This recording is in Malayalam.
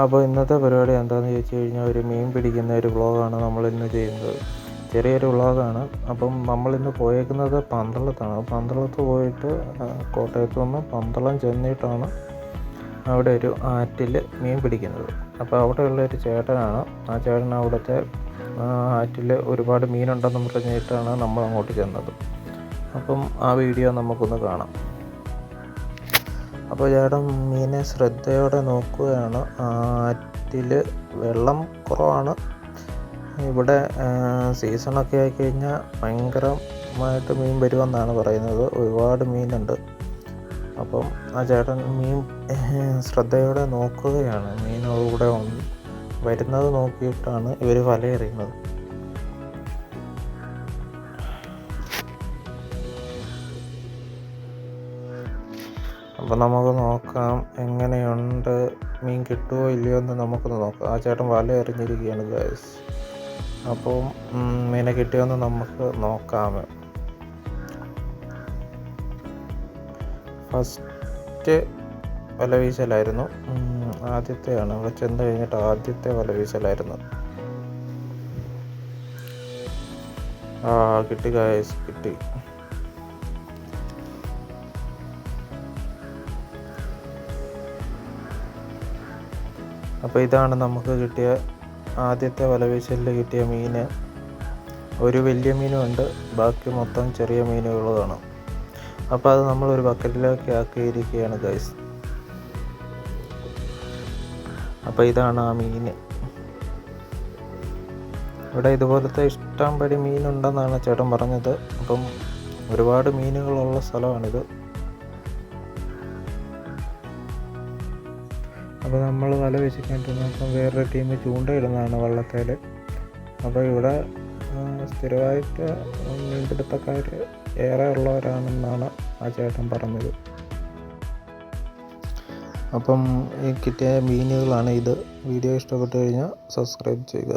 അപ്പോൾ ഇന്നത്തെ പരിപാടി എന്താണെന്ന് ചോദിച്ചു കഴിഞ്ഞാൽ ഒരു മീൻ പിടിക്കുന്ന ഒരു വ്ളോഗാണ് നമ്മൾ ഇന്ന് ചെയ്യുന്നത്. ചെറിയൊരു വ്ളോഗാണ് അപ്പം നമ്മളിന്ന് പോയേക്കുന്നത് പന്തളത്താണ്. പന്തളത്ത് പോയിട്ട് കോട്ടയത്ത് നിന്ന് പന്തളം ചെന്നിട്ടാണ് അവിടെ ഒരു ആറ്റിൽ മീൻ പിടിക്കുന്നത്. അപ്പോൾ അവിടെയുള്ള ഒരു ചേട്ടനാണ്. ആ ചേട്ടൻ അവിടുത്തെ ആറ്റിൽ ഒരുപാട് മീനുണ്ടെന്ന് പറഞ്ഞിട്ടാണ് നമ്മൾ അങ്ങോട്ട് ചെന്നത്. അപ്പം ആ വീഡിയോ നമുക്കൊന്ന് കാണാം. അപ്പോൾ ചേട്ടൻ മീനെ ശ്രദ്ധയോടെ നോക്കുകയാണ്. ആറ്റിൽ വെള്ളം കുറവാണ്. ഇവിടെ സീസണൊക്കെ ആയി ആയിക്കഴിഞ്ഞാൽ ഭയങ്കരമായിട്ട് മീൻ വരുമെന്നാണ് പറയുന്നത്. ഒരുപാട് മീനുണ്ട്. അപ്പം ആ ചേട്ടൻ മീൻ ശ്രദ്ധയോടെ നോക്കുകയാണ്. മീനോടുകൂടെ വരുന്നത് നോക്കിയിട്ടാണ് ഇവർ വലയെറിയുന്നത്. അപ്പോൾ നമുക്ക് നോക്കാം എങ്ങനെയുണ്ട് മീൻ കിട്ടുമോ ഇല്ലയോ എന്ന് നമുക്കൊന്ന് നോക്കാം. ആ ചേട്ടൻ വല എറിഞ്ഞിരിക്കുകയാണ് ഗൈസ് അപ്പോൾ മീനെ കിട്ടിയോന്ന് നമുക്ക് നോക്കാം. ഫസ്റ്റ് വല വീശലായിരുന്നു. ആദ്യത്തെയാണ്. ഇവിടെ ചെന്ന് കഴിഞ്ഞിട്ട് ആദ്യത്തെ വല വീശലായിരുന്നു. ആ കിട്ടി ഗൈസ് കിട്ടി. അപ്പോൾ ഇതാണ് നമുക്ക് കിട്ടിയ ആദ്യത്തെ വലവീശലിൽ കിട്ടിയ മീൻ. ഒരു വലിയ മീനുമുണ്ട് ബാക്കി മൊത്തം ചെറിയ മീനുകളാണ് അപ്പോൾ അത് നമ്മൾ ഒരു ബക്കറ്റിലേക്ക് ആക്കിയിരിക്കുകയാണ് ഗൈസ് അപ്പോൾ ഇതാണ് ആ മീൻ. ഇവിടെ ഇതുപോലത്തെ ഇഷ്ടംപടി മീനുണ്ടെന്നാണ് ചേട്ടൻ പറഞ്ഞത്. അപ്പം ഒരുപാട് മീനുകളുള്ള സ്ഥലമാണിത്. അപ്പോൾ നമ്മൾ വല വെച്ചിട്ടുണ്ടിരുന്നപ്പം വേറൊരു ടീം ചൂണ്ടയിടുന്നതാണ് വള്ളത്തേൽ അപ്പോൾ ഇവിടെ സ്ഥിരമായിട്ട് മീൻപിടുത്തക്കാർ ഏറെ ഉള്ളവരാണെന്നാണ് ആ ചേട്ടൻ പറഞ്ഞത്. അപ്പം ഈ കിട്ടിയ മീനുകളാണ് ഇത്. വീഡിയോ ഇഷ്ടപ്പെട്ടു കഴിഞ്ഞാൽ സബ്സ്ക്രൈബ് ചെയ്യുക.